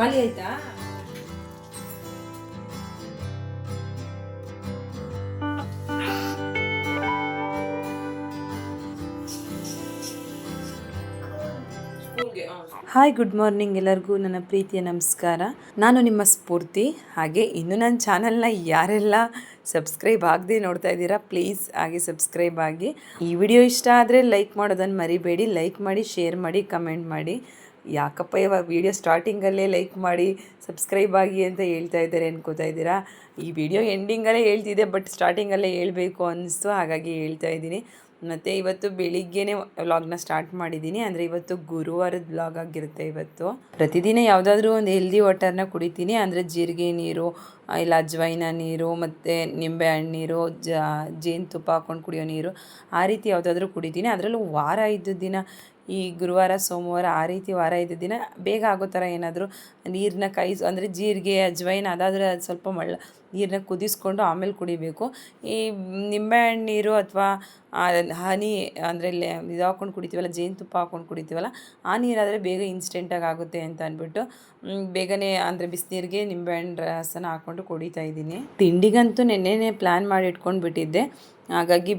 ಖಾಲಿ ಆಯ್ತಾ? Hi good morning ಎಲ್ಲರಿಗೂ. ನನ್ನ ಪ್ರೀತಿಯ ನಮಸ್ಕಾರ. ನಾನು ನಿಮ್ಮ ಸ್ಫೂರ್ತಿ. ಹಾಗೆ ಇನ್ನು ನನ್ನ ಚಾನಲ್ನ ಯಾರೆಲ್ಲ ಸಬ್ಸ್ಕ್ರೈಬ್ ಆಗದೆ ನೋಡ್ತಾ ಇದ್ದೀರಾ, ಪ್ಲೀಸ್ ಹಾಗೆ ಸಬ್ಸ್ಕ್ರೈಬ್ ಆಗಿ. ಈ ವಿಡಿಯೋ ಇಷ್ಟ ಆದರೆ ಲೈಕ್ ಮಾಡೋದನ್ನು ಮರಿಬೇಡಿ. ಲೈಕ್ ಮಾಡಿ, ಶೇರ್ ಮಾಡಿ, ಕಮೆಂಟ್ ಮಾಡಿ. ಯಾಕಪ್ಪ, ಇವಾಗ ವಿಡಿಯೋ ಸ್ಟಾರ್ಟಿಂಗಲ್ಲೇ ಲೈಕ್ ಮಾಡಿ ಸಬ್ಸ್ಕ್ರೈಬ್ ಆಗಿ ಅಂತ ಹೇಳ್ತಾ ಇದ್ದಾರೆ ಅನ್ಕೋತಾ ಇದ್ದೀರಾ? ಈ ವಿಡಿಯೋ ಎಂಡಿಂಗಲ್ಲೇ ಹೇಳ್ತಿದೆ ಬಟ್ ಸ್ಟಾರ್ಟಿಂಗಲ್ಲೇ ಹೇಳಬೇಕು ಅನ್ನಿಸ್ತು ಹಾಗಾಗಿ ಹೇಳ್ತಾ ಇದ್ದೀನಿ. ಮತ್ತು ಇವತ್ತು ಬೆಳಿಗ್ಗೆನೇ ವ್ಲಾಗ್ನ ಸ್ಟಾರ್ಟ್ ಮಾಡಿದ್ದೀನಿ. ಅಂದರೆ ಇವತ್ತು ಗುರುವಾರದ ವ್ಲಾಗ್ ಆಗಿರುತ್ತೆ ಇವತ್ತು. ಪ್ರತಿದಿನ ಯಾವುದಾದ್ರೂ ಒಂದು ಹೆಲ್ದಿ ವಾಟರ್ನ ಕುಡಿತೀನಿ. ಅಂದರೆ ಜೀರಿಗೆ ನೀರು ಇಲ್ಲ ಅಜ್ವೈನ ನೀರು, ಮತ್ತು ನಿಂಬೆಹಣ್ಣು ನೀರು, ಜ, ಜೇನುತುಪ್ಪ ಹಾಕ್ಕೊಂಡು ಕುಡಿಯೋ ನೀರು, ಆ ರೀತಿ ಯಾವುದಾದ್ರೂ ಕುಡಿತೀನಿ. ಅದರಲ್ಲೂ ವಾರ ಇದ್ದ ದಿನ ಈ ಗುರುವಾರ, ಸೋಮವಾರ ಆ ರೀತಿ ವಾರ ಇದ್ದ ದಿನ ಬೇಗ ಆಗೋ ಥರ ಏನಾದರೂ ನೀರನ್ನ ಕೈ ಅಂದರೆ ಜೀರಿಗೆ, ಅಜ್ವೈನ್, ಅದಾದರೆ ಅದು ಸ್ವಲ್ಪ ಮಳ್ಳ ನೀರನ್ನ ಕುದಿಸ್ಕೊಂಡು ಆಮೇಲೆ ಕುಡಿಬೇಕು. ಈ ನಿಂಬೆಹಣ್ಣು ನೀರು ಅಥವಾ ಹನಿ ಅಂದರೆ ಇದು ಹಾಕ್ಕೊಂಡು ಕುಡಿತೀವಲ್ಲ ಜೇನುತುಪ್ಪ ಹಾಕ್ಕೊಂಡು ಕುಡಿತೀವಲ್ಲ, ಆ ನೀರಾದರೆ ಬೇಗ ಇನ್ಸ್ಟೆಂಟಾಗಿ ಆಗುತ್ತೆ ಅಂತ ಅಂದ್ಬಿಟ್ಟು ಬೇಗನೆ ಅಂದರೆ ಬಿಸಿನೀರಿಗೆ ನಿಂಬೆಹಣ್ಣು ರಸನ ಹಾಕ್ಕೊಂಡು ಕುಡಿತಾ ಇದ್ದೀನಿ. ತಿಂಡಿಗಂತೂ ನೆನ್ನೆನೇ ಪ್ಲ್ಯಾನ್ ಮಾಡಿ ಇಟ್ಕೊಂಡು ಬಿಟ್ಟಿದ್ದೆ ಹಾಗಾಗಿ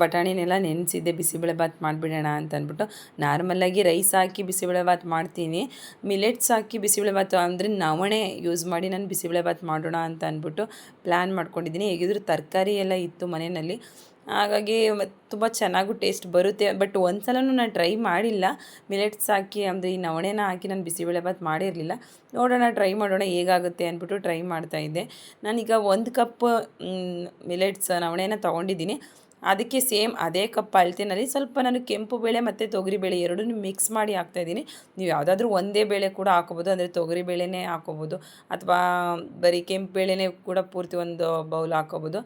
ಬಟಾಣಿನೆಲ್ಲ ನೆನೆಸಿದ್ದೆ ಬಿಸಿಬೇಳೆಭಾತ್ ಮಾಡಿಬಿಡೋಣ ಅಂತ ಅಂದ್ಬಿಟ್ಟು ನಾರ್ಮಲಾಗಿ ರೈಸ್ ಹಾಕಿ ಬಿಸಿಬೇಳೆಭಾತ್ ಮಾಡ್ತೀನಿ. ಮಿಲೆಟ್ಸ್ ಹಾಕಿ ಬಿಸಿಬೇಳೆಭಾತ್ ಅಂದರೆ ನವಣೆ ಯೂಸ್ ಮಾಡಿ ನಾನು ಬಿಸಿಬೇಳೆಭಾತ್ ಮಾಡೋಣ ಅಂತ ಅಂದ್ಬಿಟ್ಟು ಪ್ಲ್ಯಾನ್ ಮಾಡ್ಕೊಂಡಿದ್ದೀನಿ. ಹೇಗಿದ್ರು ತರಕಾರಿ ಎಲ್ಲ ಇತ್ತು ಮನೆಯಲ್ಲಿ. ಹಾಗಾಗಿ ತುಂಬ ಚೆನ್ನಾಗೂ ಟೇಸ್ಟ್ ಬರುತ್ತೆ. ಬಟ್ ಒಂದು ನಾನು ಟ್ರೈ ಮಾಡಿಲ್ಲ. ಮಿಲೆಟ್ಸ್ ಹಾಕಿ, ಅಂದರೆ ಈ ನವಣೆನ ಹಾಕಿ ನಾನು ಬಿಸಿಬೇಳೆಭಾತ್ ಮಾಡಿರಲಿಲ್ಲ. ನೋಡೋಣ, ಟ್ರೈ ಮಾಡೋಣ ಹೇಗಾಗುತ್ತೆ ಅಂದ್ಬಿಟ್ಟು ಟ್ರೈ ಮಾಡ್ತಾಯಿದ್ದೆ ನಾನೀಗ ಒಂದು ಕಪ್ ಮಿಲೆಟ್ಸ್, ನವಣೆನ ತೊಗೊಂಡಿದ್ದೀನಿ. ಅದಕ್ಕೆ ಸೇಮ್ ಅದೇ ಕಪ್ ಅಳತೆನಲ್ಲಿ ಸ್ವಲ್ಪ ನಾನು ಕೆಂಪು ಬೇಳೆ ಮತ್ತು ತೊಗರಿಬೇಳೆ ಎರಡನ್ನೂ ಮಿಕ್ಸ್ ಮಾಡಿ ಹಾಕ್ತಾಯಿದ್ದೀನಿ ನೀವು ಯಾವುದಾದ್ರೂ ಒಂದೇ ಬೇಳೆ ಕೂಡ ಹಾಕೋಬೋದು, ಅಂದರೆ ತೊಗರಿ ಬೇಳೆನೇ ಹಾಕೋಬೋದು ಅಥವಾ ಬರೀ ಕೆಂಪು ಬೇಳೆನೇ ಕೂಡ ಪೂರ್ತಿ ಒಂದು ಬೌಲ್ ಹಾಕೋಬೋದು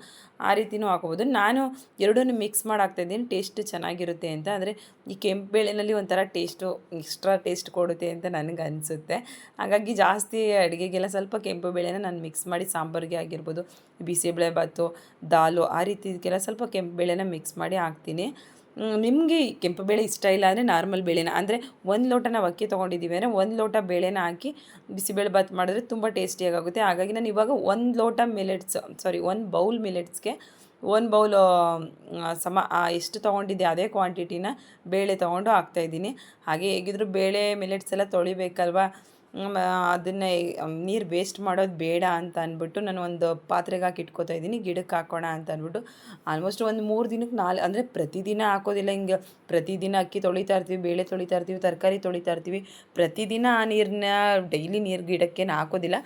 ಆ ರೀತಿಯೂ ಹಾಕೋಬೋದು ನಾನು ಎರಡನ್ನೂ ಮಿಕ್ಸ್ ಮಾಡಿ ಹಾಕ್ತಾಯಿದ್ದೀನಿ ಟೇಸ್ಟ್ ಚೆನ್ನಾಗಿರುತ್ತೆ ಅಂತ, ಅಂದರೆ ಈ ಕೆಂಪು ಬೇಳೆನಲ್ಲಿ ಒಂಥರ ಟೇಸ್ಟು ಎಕ್ಸ್ಟ್ರಾ ಟೇಸ್ಟ್ ಕೊಡುತ್ತೆ ಅಂತ ನನಗೆ ಅನಿಸುತ್ತೆ. ಹಾಗಾಗಿ ಜಾಸ್ತಿ ಅಡುಗೆಗೆಲ್ಲ ಸ್ವಲ್ಪ ಕೆಂಪು ಬೇಳೆನ ನಾನು ಮಿಕ್ಸ್ ಮಾಡಿ ಸಾಂಬಾರಿಗೆ ಆಗಿರ್ಬೋದು ಬಿಸಿಬೇಳೆ ಭಾತು ದಾಲು, ಆ ರೀತಿ ಇದಕ್ಕೆಲ್ಲ ಸ್ವಲ್ಪ ಕೆಂಪು ಬೇಳೆನ ಮಿಕ್ಸ್ ಮಾಡಿ ಹಾಕ್ತೀನಿ. ನಿಮಗೆ ಕೆಂಪು ಬೇಳೆ ಇಷ್ಟ ಇಲ್ಲ ಅಂದರೆ ನಾರ್ಮಲ್ ಬೇಳೆನ, ಅಂದರೆ ಒಂದು ಲೋಟ ನಾವು ಅಕ್ಕಿ ತೊಗೊಂಡಿದ್ದೀವಿ ಅಂದರೆ ಒಂದು ಲೋಟ ಬೇಳೆನ ಹಾಕಿ ಬಿಸಿಬೇಳೆ ಬಾತ್ ಮಾಡಿದ್ರೆ ತುಂಬ ಟೇಸ್ಟಿಯಾಗುತ್ತೆ ಹಾಗಾಗಿ ನಾನು ಇವಾಗ ಒಂದು ಲೋಟ ಮಿಲೆಟ್ಸ್ ಸಾರಿ ಒಂದು ಬೌಲ್ ಮಿಲೆಟ್ಸ್ಗೆ ಒಂದು ಬೌಲ್ ಸಮ ಎಷ್ಟು ತೊಗೊಂಡಿದ್ದೆ ಅದೇ ಕ್ವಾಂಟಿಟಿನ ಬೇಳೆ ತೊಗೊಂಡು ಹಾಕ್ತಾಯಿದ್ದೀನಿ ಹಾಗೆ ಹೇಗಿದ್ರು ಬೇಳೆ ಮಿಲೆಟ್ಸ್ ಎಲ್ಲ ತೊಳಿಬೇಕಲ್ವಾ? ಅದನ್ನು ನೀರು ವೇಸ್ಟ್ ಮಾಡೋದು ಬೇಡ ಅಂತ ಅಂದ್ಬಿಟ್ಟು ನಾನು ಒಂದು ಪಾತ್ರೆಗೆ ಹಾಕಿ ಇಟ್ಕೋತಾ ಇದ್ದೀನಿ ಗಿಡಕ್ಕೆ ಹಾಕೋಣ ಅಂತ ಅಂದ್ಬಿಟ್ಟು ಆಲ್ಮೋಸ್ಟ್ ಒಂದು ಮೂರು ದಿನಕ್ಕೆ ನಾಲ್, ಅಂದರೆ ಪ್ರತಿದಿನ ಹಾಕೋದಿಲ್ಲ, ಹಿಂಗೆ ಪ್ರತಿದಿನ ಅಕ್ಕಿ ತೊಳಿತಾ ಇರ್ತೀವಿ, ಬೇಳೆ ತೊಳಿತಾ ಇರ್ತೀವಿ, ತರಕಾರಿ ತೊಳಿತಾ ಇರ್ತೀವಿ. ಪ್ರತಿದಿನ ಆ ನೀರನ್ನ ಡೈಲಿ ನೀರು ಗಿಡಕ್ಕೇನು ಹಾಕೋದಿಲ್ಲ.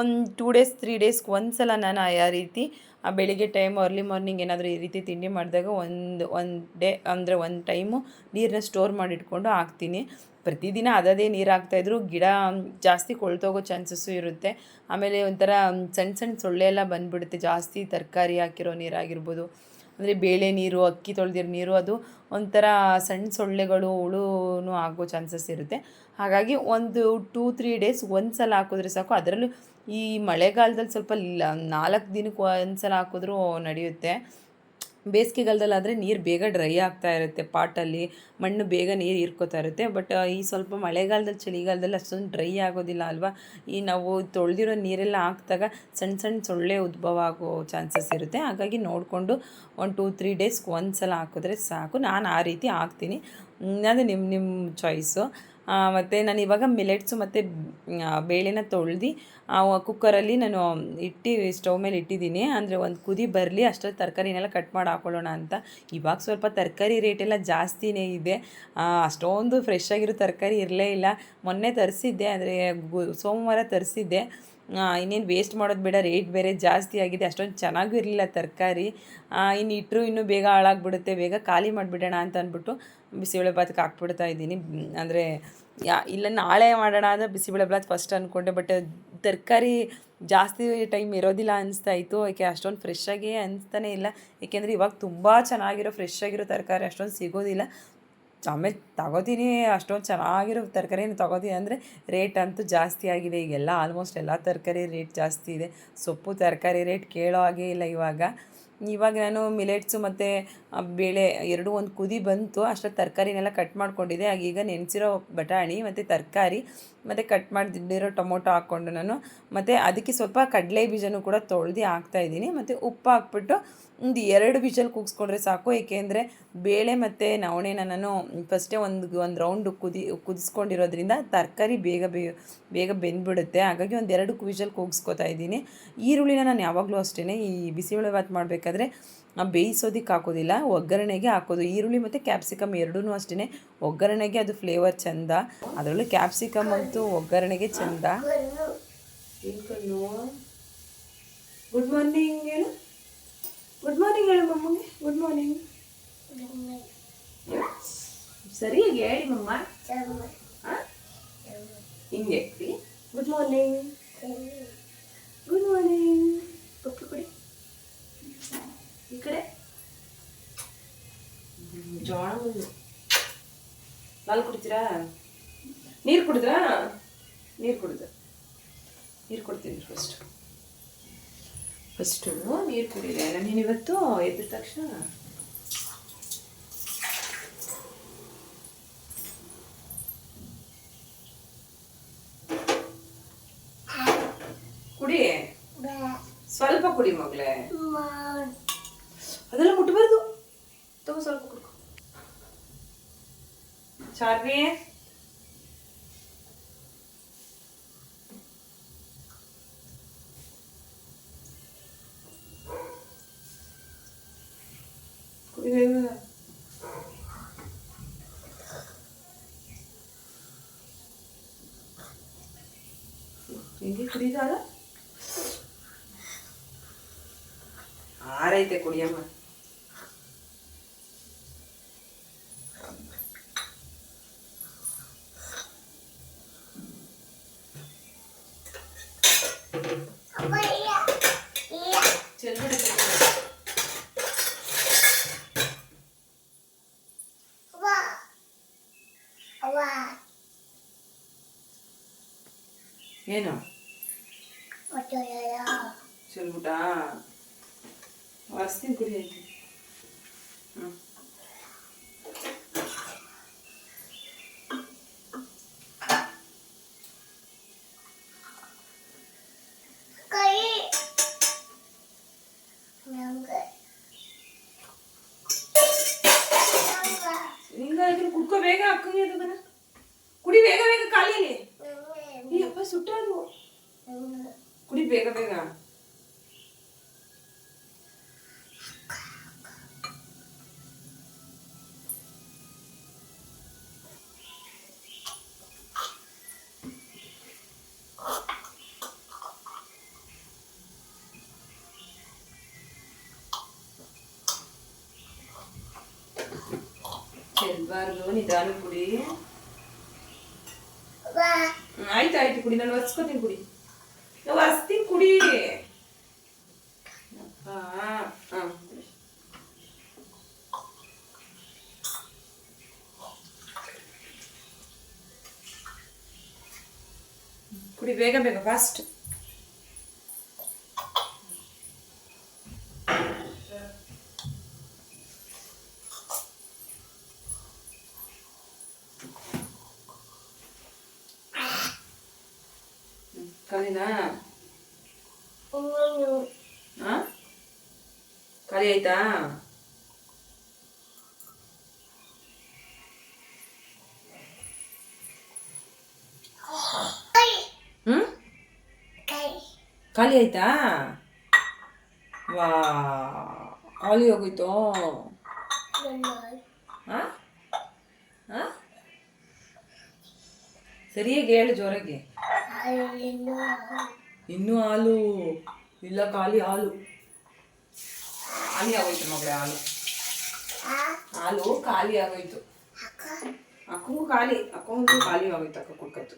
ಒಂದು ಟೂ ಡೇಸ್ ತ್ರೀ ಡೇಸ್ಗೆ ಒಂದು ಸಲ ನಾನು ಆ ರೀತಿ ಬೆಳಿಗ್ಗೆ ಟೈಮ್ ಅರ್ಲಿ ಮಾರ್ನಿಂಗ್ ಏನಾದರೂ ಈ ರೀತಿ ತಿಂಡಿ ಮಾಡಿದಾಗ ಒಂದು ಒಂದು ಡೇ ಅಂದರೆ ಒಂದು ಟೈಮು ನೀರನ್ನ ಸ್ಟೋರ್ ಮಾಡಿಟ್ಕೊಂಡು ಹಾಕ್ತೀನಿ. ಪ್ರತಿದಿನ ಅದದೇ ನೀರು ಹಾಕ್ತಾಯಿದ್ರು ಗಿಡ ಜಾಸ್ತಿ ಕೊಳ್ತೋಗೋ ಚಾನ್ಸಸ್ಸು ಇರುತ್ತೆ. ಆಮೇಲೆ ಒಂಥರ ಸಣ್ಣ ಸಣ್ಣ ಸೊಳ್ಳೆ ಎಲ್ಲ ಬಂದುಬಿಡುತ್ತೆ. ಜಾಸ್ತಿ ತರಕಾರಿ ಹಾಕಿರೋ ನೀರಾಗಿರ್ಬೋದು. ಅಂದರೆ ಬೇಳೆ ನೀರು, ಅಕ್ಕಿ ತೊಳೆದಿರೋ ನೀರು, ಅದು ಒಂಥರ ಸಣ್ಣ ಸೊಳ್ಳೆಗಳು ಹುಳೂ ಆಗೋ ಚಾನ್ಸಸ್ ಇರುತ್ತೆ. ಹಾಗಾಗಿ ಒಂದು ಟೂ ತ್ರೀ ಡೇಸ್ ಒಂದು ಸಲ ಹಾಕಿದ್ರೆ ಸಾಕು. ಅದರಲ್ಲೂ ಈ ಮಳೆಗಾಲದಲ್ಲಿ ಸ್ವಲ್ಪ ನಾಲ್ಕು ದಿನಕ್ಕೆ ಒಂದು ಸಲ ಹಾಕಿದ್ರೂ ನಡೆಯುತ್ತೆ. ಬೇಸಿಗೆಗಾಲದಲ್ಲಿ ಆದರೆ ನೀರು ಬೇಗ ಡ್ರೈ ಆಗ್ತಾ ಇರುತ್ತೆ ಪಾಟಲ್ಲಿ, ಮಣ್ಣು ಬೇಗ ನೀರು ಹೀರ್ಕೋತಾ ಇರುತ್ತೆ. ಬಟ್ ಈ ಸ್ವಲ್ಪ ಮಳೆಗಾಲದಲ್ಲಿ ಚಳಿಗಾಲದಲ್ಲಿ ಅಷ್ಟೊಂದು ಡ್ರೈ ಆಗೋದಿಲ್ಲ ಅಲ್ವಾ? ಈ ನಾವು ತೊಳೆದಿರೋ ನೀರೆಲ್ಲ ಹಾಕಿದಾಗ ಸಣ್ಣ ಸಣ್ಣ ಸೊಳ್ಳೆ ಉದ್ಭವ ಆಗೋ ಚಾನ್ಸಸ್ ಇರುತ್ತೆ. ಹಾಗಾಗಿ ನೋಡಿಕೊಂಡು ಒಂದು ಟೂ ತ್ರೀ ಡೇಸ್ಗೆ ಒಂದು ಸಲ ಹಾಕಿದ್ರೆ ಸಾಕು. ನಾನು ಆ ರೀತಿ ಹಾಕ್ತೀನಿ. ಅದು ನಿಮ್ಮ ನಿಮ್ಮ ಚಾಯ್ಸು ಮತ್ತು ನಾನು ಇವಾಗ ಮಿಲೆಟ್ಸು ಮತ್ತು ಬೇಳೆನ ತೊಳ್ದು ಕುಕ್ಕರಲ್ಲಿ ನಾನು ಇಟ್ಟು, ಸ್ಟವ್ ಮೇಲೆ ಇಟ್ಟಿದ್ದೀನಿ. ಅಂದರೆ ಒಂದು ಕುದಿ ಬರಲಿ, ಅಷ್ಟರಲ್ಲಿ ತರಕಾರಿನೆಲ್ಲ ಕಟ್ ಮಾಡಿ ಹಾಕೊಳ್ಳೋಣ ಅಂತ. ಇವಾಗ ಸ್ವಲ್ಪ ತರಕಾರಿ ರೇಟೆಲ್ಲ ಜಾಸ್ತಿನೇ ಇದೆ. ಅಷ್ಟೊಂದು ಫ್ರೆಶ್ ಆಗಿರೋ ತರಕಾರಿ ಇರಲೇ ಇಲ್ಲ. ಮೊನ್ನೆ ತರಿಸಿದ್ದೆ, ಅಂದರೆ ಸೋಮವಾರ ತರಿಸಿದ್ದೆ. ಇನ್ನೇನು ವೇಸ್ಟ್ ಮಾಡೋದು ಬೇಡ ರೇಟ್ ಬೇರೆ ಜಾಸ್ತಿ ಆಗಿದೆ. ಅಷ್ಟೊಂದು ಚೆನ್ನಾಗೂ ಇರಲಿಲ್ಲ ತರಕಾರಿ. ಇನ್ನು ಇಟ್ಟರು ಇನ್ನೂ ಬೇಗ ಹಾಳಾಗ್ಬಿಡುತ್ತೆ. ಬೇಗ ಖಾಲಿ ಮಾಡಿಬಿಡೋಣ ಅಂತ ಅಂದ್ಬಿಟ್ಟು ಬಿಸಿಬೇಳೆ ಭಾತ್ಗೆ ಹಾಕ್ಬಿಡ್ತಾ ಇದ್ದೀನಿ. ಅಂದರೆ ಯಾ, ಇಲ್ಲ, ನಾಳೆ ಮಾಡೋಣ ಅಂದರೆ ಬಿಸಿಬೇಳೆ ಭಾತ್ ಫಸ್ಟ್ ಅಂದ್ಕೊಂಡೆ ಬಟ್ ತರಕಾರಿ ಜಾಸ್ತಿ ಟೈಮ್ ಇರೋದಿಲ್ಲ ಅನಿಸ್ತಾ ಇತ್ತು. ಯಾಕೆ, ಅಷ್ಟೊಂದು ಫ್ರೆಶ್ ಅನಿಸ್ತಾನೆ ಇಲ್ಲ. ಏಕೆಂದರೆ ಇವಾಗ ತುಂಬ ಚೆನ್ನಾಗಿರೋ ಫ್ರೆಶ್ ಆಗಿರೋ ತರಕಾರಿ ಅಷ್ಟೊಂದು ಸಿಗೋದಿಲ್ಲ. ಆಮೇಲೆ ತಗೋತೀನಿ, ಅಷ್ಟೊಂದು ಚೆನ್ನಾಗಿರೋ ತರಕಾರಿನ ತಗೋತೀನಿ ಅಂದರೆ ರೇಟ್ ಅಂತೂ ಜಾಸ್ತಿ ಆಗಿದೆ. ಈಗೆಲ್ಲ ಆಲ್ಮೋಸ್ಟ್ ಎಲ್ಲ ತರಕಾರಿ ರೇಟ್ ಜಾಸ್ತಿ ಇದೆ. ಸೊಪ್ಪು ತರಕಾರಿ ರೇಟ್ ಕೇಳೋ ಹಾಗೆ ಇಲ್ಲ ಇವಾಗ. ಇವಾಗ ನಾನು ಮಿಲೆಟ್ಸು ಮತ್ತು ಬೇಳೆ ಎರಡೂ ಒಂದು ಕುದಿ ಬಂತು. ಅಷ್ಟೊತ್ತು ತರಕಾರಿನೆಲ್ಲ ಕಟ್ ಮಾಡಿಕೊಂಡಿದ್ದೆ. ಈಗ ನೆನೆಸಿರೋ ಬಟಾಣಿ ಮತ್ತು ತರಕಾರಿ, ಮತ್ತು ಕಟ್ ಮಾಡಿದ್ದಿರೋ ಟೊಮೊಟೊ ಹಾಕ್ಕೊಂಡು ನಾನು, ಮತ್ತು ಅದಕ್ಕೆ ಸ್ವಲ್ಪ ಕಡಲೆ ಬೀಜನೂ ಕೂಡ ತೊಳೆದು ಹಾಕ್ತಾಯಿದ್ದೀನಿ ಮತ್ತು ಉಪ್ಪು ಹಾಕ್ಬಿಟ್ಟು ಒಂದು ಎರಡು ವಿಷಲ್ ಕೂಗಿಸ್ಕೊಂಡ್ರೆ ಸಾಕು ಏಕೆಂದರೆ ಬೇಳೆ ಮತ್ತು ನವಣೆನ ನಾನು ಫಸ್ಟೇ ಒಂದು ಒಂದು ರೌಂಡ್ ಕುದಿ, ಕುದಿಸ್ಕೊಂಡಿರೋದ್ರಿಂದ ತರಕಾರಿ ಬೇಗ ಬೇಗ ಬೇಗ ಬೆಂದ್ಬಿಡುತ್ತೆ. ಹಾಗಾಗಿ ಒಂದು ಎರಡು ವಿಷಲ್ ಕೂಗಿಸ್ಕೊತಾ ಇದ್ದೀನಿ. ಈರುಳ್ಳಿನ ನಾನು ಯಾವಾಗಲೂ ಅಷ್ಟೇ ಈ ಬಿಸಿಬೇಳೆ ಭಾತ್ ಮಾಡಬೇಕಾದ್ರೆ ಬೇಯಿಸೋದಕ್ಕೆ ಹಾಕೋದಿಲ್ಲ, ಒಗ್ಗರಣೆಗೆ ಹಾಕೋದು. ಈರುಳ್ಳಿ ಮತ್ತು ಕ್ಯಾಪ್ಸಿಕಮ್ ಎರಡೂ ಅಷ್ಟೇ ಒಗ್ಗರಣೆಗೆ ಅದು ಫ್ಲೇವರ್ ಚೆಂದ. ಅದರಲ್ಲೂ ಕ್ಯಾಪ್ಸಿಕಮ್ ಅಂತೂ ಒಗ್ಗರಣೆಗೆ ಚೆಂದ. ಗುಡ್ ಮಾರ್ನಿಂಗ್ ಗುಡ್ ಮಾರ್ನಿಂಗ್ ಹೇಳು ಮಮ್ಮಗೆ ಗುಡ್ ಮಾರ್ನಿಂಗ್ ಸರಿಯಾಗಿ ಹೇಳಿ ಮಮ್ಮ. ಆ? ಹಿಂಗೆ good morning good morning Pappu ಕೊಡಿ. ಈ ಕಡೆ. ಹ್ಮ್, ಜೋಳ ಒಂದು. ಹಾಲು ಕುಡಿತೀರಾ? ನೀರು ಕುಡಿದ್ರಾ? ನೀರು ಕುಡಿದ್ರ ನೀರು ಕೊಡ್ತೀನಿ ಫಸ್ಟ್ ಫಸ್ಟು ನೀರು ಕುಡಿದೆ ನೀನು ಇವತ್ತು ಎದ್ದ ತಕ್ಷಣ ಕುಡಿ. ಸ್ವಲ್ಪ ಕುಡಿ ಮಗಳೇ. ಅದೆಲ್ಲ ಮುಟ್ಬಾರ್ದು. ತಗೋ ಸ್ವಲ್ಪ ಕುಡ್ಕೊ. ಚಾರ್ವಿ. Toriyama. ಚೆಲ್ಬಾರ್ದು ನಿಧಾನ ಕುಡಿ ಹ್ಮ್, ಆಯ್ತು ಆಯ್ತು ಕುಡಿ ನಾನು ಒರ್ಸ್ಕೊತೀನಿ ಕುಡಿ ನಾವು ಒರ್ಸ್ತೀನಿ ಕುಡಿ ಅಪ್ಪ, ಹಾ, ಕುಡಿ. ಕುಡಿ ಬೇಗ ಬೇಗ ಫಾಸ್ಟ್ ಖಾಲಿನಾ ಹಾ ಖಾಲಿ ಆಯ್ತಾ? ಹ್ಮ್? ಖಾಲಿ ಆಯ್ತಾ? ವಾ ಖಾಲಿ ಹಾ ಹಾ ಸರಿಯಾಗಿ ಹೇಳು ಜೋರಾಗಿ. ಇನ್ನೂ ಹಾಲು ಇಲ್ಲ ಖಾಲಿ ಹಾಲು ಖಾಲಿ ಆಗೋಯ್ತು ಮಗಳೇ ಹಾಲು ಹಾಲು ಖಾಲಿ ಆಗೋಯ್ತು ಅಕ್ಕಂಗೂ ಖಾಲಿ ಅಕ್ಕಂಗೂ ಖಾಲಿ ಆಗೋಯ್ತು ಅಕ್ಕ ಕುಡ್ಕತ್ತು